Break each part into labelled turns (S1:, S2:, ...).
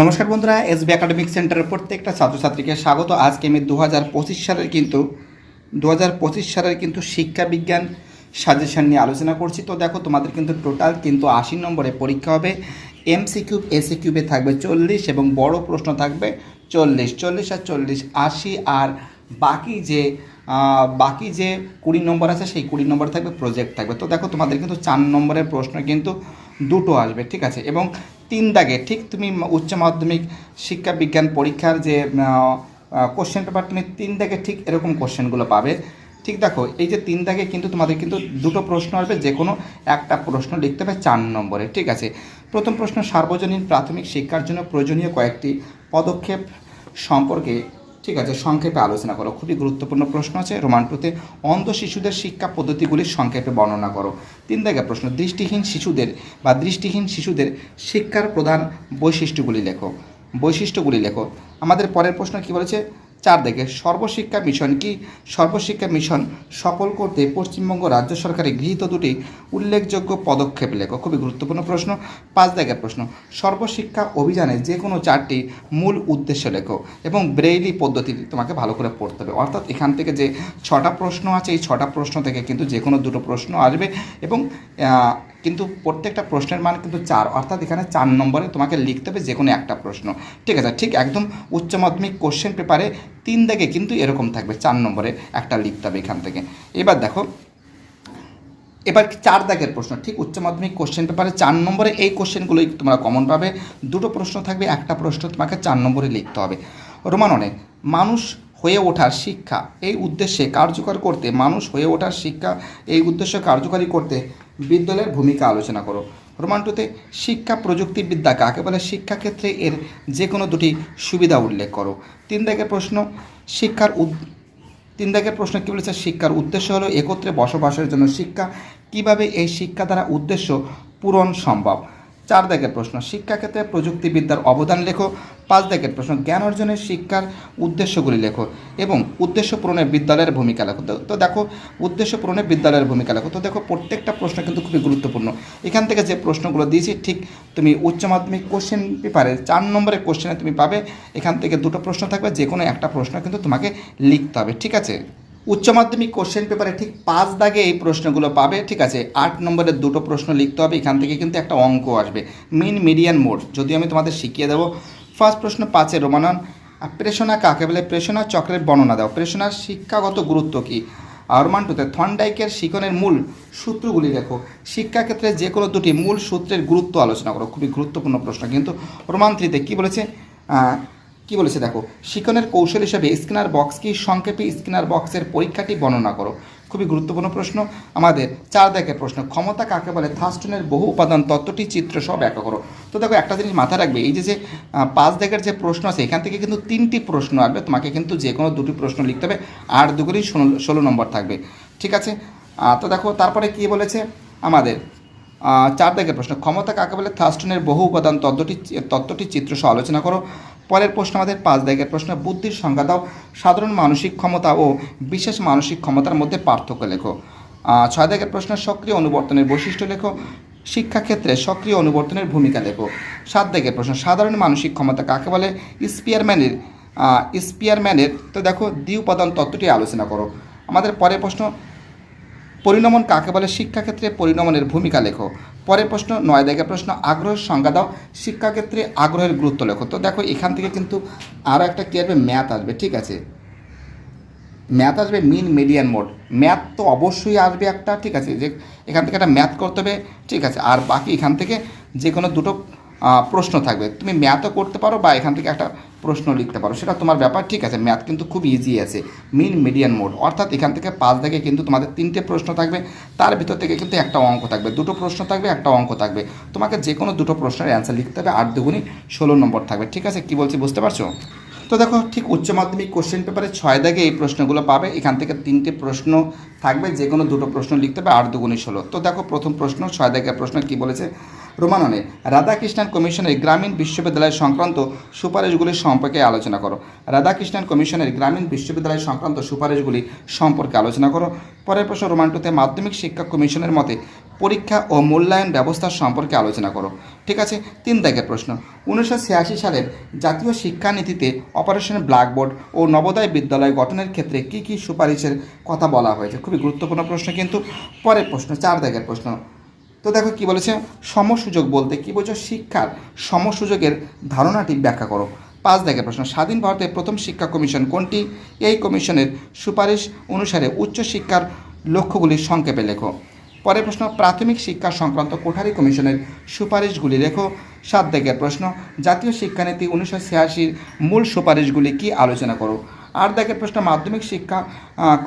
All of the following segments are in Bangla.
S1: নমস্কার বন্ধুরা, এসবি একাডেমিক সেন্টারের প্রত্যেকটা ছাত্রছাত্রীকে স্বাগত। আজকে আমি দু হাজার পঁচিশ সালের কিন্তু দু হাজার পঁচিশ সালের কিন্তু শিক্ষা বিজ্ঞান সাজেশন নিয়ে আলোচনা করছি। তো দেখো, তোমাদের কিন্তু টোটাল কিন্তু আশি নম্বরে পরীক্ষা হবে। এমসি কিউব এসি কিউবে থাকবে চল্লিশ এবং বড় প্রশ্ন থাকবে চল্লিশ। চল্লিশ আর চল্লিশ আশি আর বাকি যে বাকি যে কুড়ি নম্বর আছে, সেই কুড়ি নম্বর থাকবে প্রজেক্ট থাকবে। তো দেখো, তোমাদের কিন্তু চার নম্বরের প্রশ্ন কিন্তু দুটো আসবে, ঠিক আছে? এবং তিন দাগে, ঠিক? তুমি উচ্চ মাধ্যমিক শিক্ষা বিজ্ঞান পরীক্ষার যে কোশ্চেন পেপার তুমি তিন দাগে ঠিক এরকম কোশ্চেনগুলো পাবে। ঠিক দেখো, এই যে তিন দাগে কিন্তু তোমাদের কিন্তু দুটো প্রশ্ন আসবে যে কোনো একটা প্রশ্ন লিখতে হবে চার নম্বরে, ঠিক আছে? প্রথম প্রশ্ন, সার্বজনীন প্রাথমিক শিক্ষার জন্য প্রয়োজনীয় কয়েকটি পদক্ষেপ সম্পর্কে ঠিক আছে, সংক্ষেপে আলোচনা করো। খুবই গুরুত্বপূর্ণ প্রশ্ন আছে। রোমান টুতে অন্ধ শিশুদের শিক্ষা পদ্ধতিগুলির সংক্ষেপে বর্ণনা করো। তিন দাগে প্রশ্ন, দৃষ্টিহীন শিশুদের বা দৃষ্টিহীন শিশুদের শিক্ষার প্রধান বৈশিষ্ট্যগুলি লেখো। বৈশিষ্ট্যগুলি লেখো। আমাদের পরের প্রশ্ন কি বলেছে? চার দিকে সর্বশিক্ষা মিশন কি? সর্বশিক্ষা মিশন সফল করতে পশ্চিমবঙ্গ রাজ্য সরকারের গৃহীত দুটি উল্লেখযোগ্য পদক্ষেপ। লেখো খুবই গুরুত্বপূর্ণ প্রশ্ন, পাঁচ দাগের প্রশ্ন। সর্বশিক্ষা অভিযানে যে কোনো চারটি মূল উদ্দেশ্য লেখো এবং ব্রেইলি পদ্ধতি তোমাকে ভালো করে পড়তে হবে। অর্থাৎ এখান থেকে যে ছটা প্রশ্ন আছে, এই ছটা প্রশ্ন থেকে কিন্তু যে কোনো দুটো প্রশ্ন আসবে এবং কিন্তু প্রত্যেকটা প্রশ্নের মান কিন্তু চার, অর্থাৎ এখানে চার নম্বরে তোমাকে লিখতে হবে যে কোনো একটা প্রশ্ন। ঠিক আছে, ঠিক একদম উচ্চ মাধ্যমিক কোশ্চেন পেপারে তিন দাগে কিন্তু এরকম থাকবে, চার নম্বরে একটা লিখতে হবে এখান থেকে। এবার দেখো, এবার চার দাগের প্রশ্ন? ঠিক উচ্চ মাধ্যমিক কোশ্চেন পেপারে চার নম্বরে এই কোশ্চেনগুলোই তোমরা কমন পাবে। দুটো প্রশ্ন থাকবে, একটা প্রশ্ন তোমাকে চার নম্বরে লিখতে হবে। রোমাননে, মানুষ হয়ে ওঠার শিক্ষা এই উদ্দেশ্যে কার্যকর করতে, মানুষ হয়ে ওঠার শিক্ষা এই উদ্দেশ্য কার্যকরী করতে বিদ্যালয়ের ভূমিকা আলোচনা করো। রোমান টুতে শিক্ষা প্রযুক্তিবিদ্যা কাকে বলে? শিক্ষাক্ষেত্রে এর যে কোনো দুটি সুবিধা উল্লেখ করো। তিন দাগের প্রশ্ন, শিক্ষার উদ, তিন দাগের প্রশ্ন কী বলেছে? শিক্ষার উদ্দেশ্য হলো একত্রে বসবাসের জন্য শিক্ষা। কীভাবে এই শিক্ষা দ্বারা উদ্দেশ্য পূরণ সম্ভব? চার দাগের প্রশ্ন শিক্ষাক্ষেত্রে প্রযুক্তিবিদ্যার অবদান লেখো। পাঁচ দাগের প্রশ্ন, জ্ঞান অর্জনের শিক্ষার উদ্দেশ্যগুলি লেখো এবং উদ্দেশ্য পূরণে বিদ্যালয়ের ভূমিকা লেখো। তো- তো দেখো, উদ্দেশ্য পূরণে বিদ্যালয়ের ভূমিকা লেখো। তো দেখো, প্রত্যেকটা প্রশ্ন কিন্তু খুবই গুরুত্বপূর্ণ। এখান থেকে যে প্রশ্নগুলো দিয়েছি, ঠিক তুমি উচ্চ মাধ্যমিক কোশ্চেন পেপারে চার নম্বরের কোশ্চেনে তুমি পাবে। এখান থেকে দুটো প্রশ্ন থাকবে যে কোনো একটা প্রশ্ন কিন্তু তোমাকে লিখতে হবে, ঠিক আছে? উচ্চ মাধ্যমিক কোশ্চেন পেপারে ঠিক পাঁচ দাগে এই প্রশ্নগুলো পাবে, ঠিক আছে? আট নম্বরের দুটো প্রশ্ন লিখতে হবে, এখান থেকে কিন্তু একটা অঙ্ক আসবে। মিন মিডিয়ান মোড যদি আমি তোমাদের শিখিয়ে দেবো ফার্স্ট প্রশ্ন পাঁচে রোমানন। প্রেষণা কাকে বলে? প্রেষণা চক্রের বর্ণনা দাও। প্রেষণার শিক্ষাগত গুরুত্ব কী? আরমান্টুতে থনডাইকের শিকনের মূল সূত্রগুলি লেখো। শিক্ষাক্ষেত্রে যে কোনো দুটি মূল সূত্রের গুরুত্ব আলোচনা করো। খুবই গুরুত্বপূর্ণ প্রশ্ন। কিন্তু রোমান থ্রিতে কী বলেছে? কি বলেছে দেখো শিকনের কৌশল হিসেবে স্ক্যানার বক্স কি? সংক্ষেপে স্ক্যানার বক্সের পরীক্ষাটি বর্ণনা করো। খুবই গুরুত্বপূর্ণ প্রশ্ন। আমাদের চার দেখের প্রশ্ন, ক্ষমতা কাকে বলে? থাস্টনের বহু উপাদান, তত্ত্বটি, চিত্র সব ব্যাখ্যা করো। তো দেখো, একটা জিনিস মাথায় রাখবে, এই যে যে পাঁচ দেখের যে প্রশ্ন আছে, এখান থেকে কিন্তু তিনটি প্রশ্ন আসবে, তোমাকে কিন্তু যে কোনো দুটি প্রশ্ন লিখতে হবে, আর দুগুলি ষোলো নম্বর থাকবে। ঠিক আছে? তো দেখো, তারপরে কি বলেছে? আমাদের চার দাগের প্রশ্ন, ক্ষমতা কাকে বলে? থাস্টনের বহু উপাদান, তত্ত্বটি তত্ত্বটি, চিত্র সহ আলোচনা করো। পরের প্রশ্ন আমাদের পাঁচ দাগের প্রশ্ন, বুদ্ধির সংজ্ঞা দাও। সাধারণ মানসিক ক্ষমতা ও বিশেষ মানসিক ক্ষমতার মধ্যে পার্থক্য লেখো। ছয় দাগের প্রশ্ন, সক্রিয় অনুবর্তনের বৈশিষ্ট্য লেখো। শিক্ষাক্ষেত্রে সক্রিয় অনুবর্তনের ভূমিকা লেখো। সাত দাগের প্রশ্ন, সাধারণ মানসিক ক্ষমতা কাকে বলে? স্পিয়ারম্যানের স্পিয়ারম্যানের, তো দেখো দ্বি উপাদান তত্ত্বটি আলোচনা করো। আমাদের পরের প্রশ্ন, পরিণমন কাকে বলে? শিক্ষাক্ষেত্রে পরিণমনের ভূমিকা লেখো। পরের প্রশ্ন নয় দাগের প্রশ্ন, আগ্রহের সংজ্ঞা দাও। শিক্ষাক্ষেত্রে আগ্রহের গুরুত্ব লেখো। তো দেখো, এখান থেকে কিন্তু আরও একটা কী আসবে? ম্যাথ আসবে, ঠিক আছে? ম্যাথ আসবে মিন মিডিয়ান মোড। ম্যাথ তো অবশ্যই আসবে একটা, ঠিক আছে? যে এখান থেকে একটা ম্যাথ করতে হবে, ঠিক আছে? আর বাকি এখান থেকে যে কোনো দুটো প্রশ্ন থাকবে। তুমি ম্যাথও করতে পারো বা এখান থেকে একটা প্রশ্ন লিখতে পারো। সেটা তোমার ব্যাপার, ঠিক আছে? ম্যাথ কিন্তু খুব ইজি আছে। মিন মিডিয়ান মোড অর্থাৎ এখান থেকে পাঁচ দাগে কিন্তু তোমাদের তিনটে প্রশ্ন থাকবে। তার ভিতর থেকে কিন্তু একটা অঙ্ক থাকবে। দুটো প্রশ্ন থাকবে, একটা অঙ্ক থাকবে। তোমাকে যে কোনো দুটো প্রশ্নের অ্যান্সার লিখতে হবে। আট দুগুণি ষোলো নম্বর থাকবে। ঠিক আছে? কি বলছি বুঝতে পারছ? তো দেখো, ঠিক উচ্চ মাধ্যমিক কোশ্চেন পেপারে ছয় দাগে এই প্রশ্নগুলো পাবে। এখান থেকে তিনটে প্রশ্ন থাকবে। যে কোনো দুটো প্রশ্ন লিখতে হবে। আট দুগুণি ষোলো। তো দেখো, প্রথম প্রশ্ন, ছয় দাগের প্রশ্ন কি বলেছে? রোমাননে রাধাকৃষ্ণন কমিশনের গ্রামীণ বিশ্ববিদ্যালয় সংক্রান্ত সুপারিশগুলি সম্পর্কে আলোচনা করো। রাধাকৃষ্ণন কমিশনের গ্রামীণ বিশ্ববিদ্যালয় সংক্রান্ত সুপারিশগুলি সম্পর্কে আলোচনা করো। পরের প্রশ্ন রোমান টুতে মাধ্যমিক শিক্ষা কমিশনের মতে পরীক্ষা ও মূল্যায়ন ব্যবস্থা সম্পর্কে আলোচনা করো। ঠিক আছে, তিন দাগের প্রশ্ন। উনিশশো ছিয়াশি সালের জাতীয় শিক্ষানীতিতে অপারেশন ব্ল্যাকবোর্ড ও নবোদয় বিদ্যালয় গঠনের ক্ষেত্রে কী কী সুপারিশের কথা বলা হয়েছে? খুবই গুরুত্বপূর্ণ প্রশ্ন কিন্তু। পরের প্রশ্ন, চার দাগের প্রশ্ন। তো দেখো কি বলেছে? সমসুযোগ বলতে কি বলছো শিক্ষার সমসুযোগের ধারণাটি ব্যাখ্যা করো। পাঁচ দাগের প্রশ্ন, স্বাধীন ভারতের প্রথম শিক্ষা কমিশন কোনটি? এই কমিশনের সুপারিশ অনুসারে উচ্চশিক্ষার লক্ষ্যগুলি সংক্ষেপে লেখো। পরের প্রশ্ন, প্রাথমিক শিক্ষা সংক্রান্ত কোঠারি কমিশনের সুপারিশগুলি লেখো। সাত দাগের প্রশ্ন, জাতীয় শিক্ষানীতি উনিশশো ছিয়াশির মূল সুপারিশগুলি কি আলোচনা করো? আট দাগের প্রশ্ন, মাধ্যমিক শিক্ষা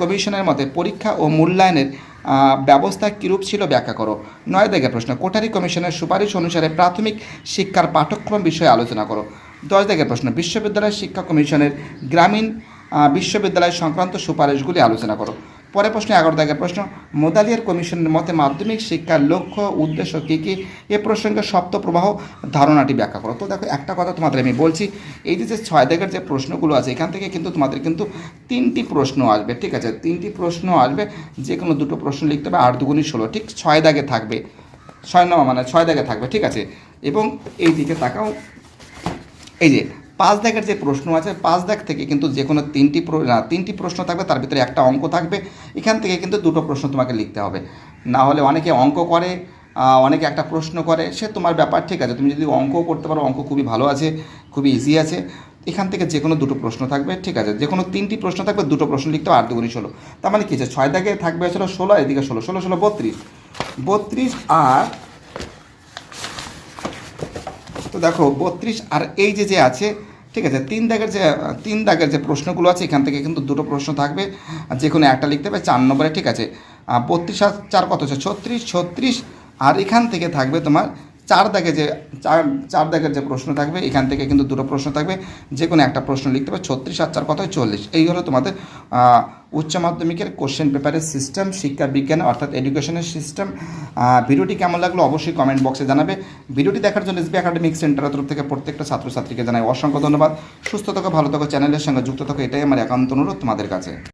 S1: কমিশনের মতে পরীক্ষা ও মূল্যায়নের ব্যবস্থা কীরূপ ছিল ব্যাখ্যা করো। নয় দেখে প্রশ্ন, কোঠারি কমিশনের সুপারিশ অনুসারে প্রাথমিক শিক্ষার পাঠ্যক্রম বিষয়ে আলোচনা করো। দশ দেখে প্রশ্ন, বিশ্ববিদ্যালয় শিক্ষা কমিশনের গ্রামীণ বিশ্ববিদ্যালয় সংক্রান্ত সুপারিশগুলি আলোচনা করো। পরে প্রশ্ন এগারো দাগের প্রশ্ন, মোদালিয়ার কমিশনের মতে মাধ্যমিক শিক্ষার লক্ষ্য উদ্দেশ্য কী কী? এ প্রসঙ্গে সপ্ত প্রবাহ ধারণাটি ব্যাখ্যা করো। তো দেখো, একটা কথা তোমাদের আমি বলছি, এই যে যে ছয় দাগের যে প্রশ্নগুলো আছে, এখান থেকে কিন্তু তোমাদের কিন্তু তিনটি প্রশ্ন আসবে, ঠিক আছে? তিনটি প্রশ্ন আসবে যে কোনো দুটো প্রশ্ন লিখতে হবে, আট দুগুণি ষোলো, ঠিক? ছয় দাগে থাকবে, ছয় নম্বর মানে ছয় দাগে থাকবে, ঠিক আছে? এবং এই দিকে তাকাও। এই যে পাঁচ দাগের যে প্রশ্ন আছে পাঁচ দাগ থেকে কিন্তু যে কোনো তিনটি তিনটি প্রশ্ন থাকবে, তার ভিতরে একটা অঙ্ক থাকবে। এখান থেকে কিন্তু দুটো প্রশ্ন তোমাকে লিখতে হবে। না হলে অনেকে অঙ্ক করে অনেকে একটা প্রশ্ন করে, সে তোমার ব্যাপার ঠিক আছে। তুমি যদি অঙ্কও করতে পারো, অঙ্ক খুবই ভালো আছে, খুবই ইজি আছে। এখান থেকে যে কোনো দুটো প্রশ্ন থাকবে, ঠিক আছে। যে কোনো তিনটি প্রশ্ন থাকবে, দুটো প্রশ্ন লিখতে হবে, আর দুগুণি ষোলো। তার মানে কি আছে ছয় দাগে থাকবে ছিল ষোলো, এদিকে ষোলো ষোলো ষোলো, বত্রিশ। বত্রিশ আর, তো দেখো, বত্রিশ আর এই যে যে আছে ঠিক আছে, তিন দাগের যে, তিন দাগের যে প্রশ্নগুলো আছে, এখান থেকে কিন্তু দুটো প্রশ্ন থাকবে। যে কোনো একটা লিখতে হবে, চার নম্বরে, ঠিক আছে। বত্রিশ চার কত হচ্ছে? ছত্রিশ ছত্রিশ, আর এখান থেকে থাকবে তোমার চার দাগে যে, চার চার দাগের যে প্রশ্ন থাকবে, এখান থেকে কিন্তু দুটো প্রশ্ন থাকবে। যে কোনো একটা প্রশ্ন লিখতে হবে, ছত্রিশ আর চার কত চল্লিশ। এই হলো তোমাদের উচ্চ মাধ্যমিকের কোশ্চেন পেপারের সিস্টেম শিক্ষা বিজ্ঞান অর্থাৎ এডুকেশনের সিস্টেম ভিডিওটি কেমন লাগল অবশ্যই কমেন্ট বক্সে জানাবে। ভিডিওটি দেখার জন্য এসবি একাডেমিক সেন্টারের তরফ থেকে প্রত্যেকটা ছাত্রছাত্রীকে জানাই অসংখ্য ধন্যবাদ। সুস্থ থাকো, ভালো থাকো চ্যানেলের সঙ্গে যুক্ত থাকো, এটাই আমার একান্ত অনুরোধ তোমাদের কাছে।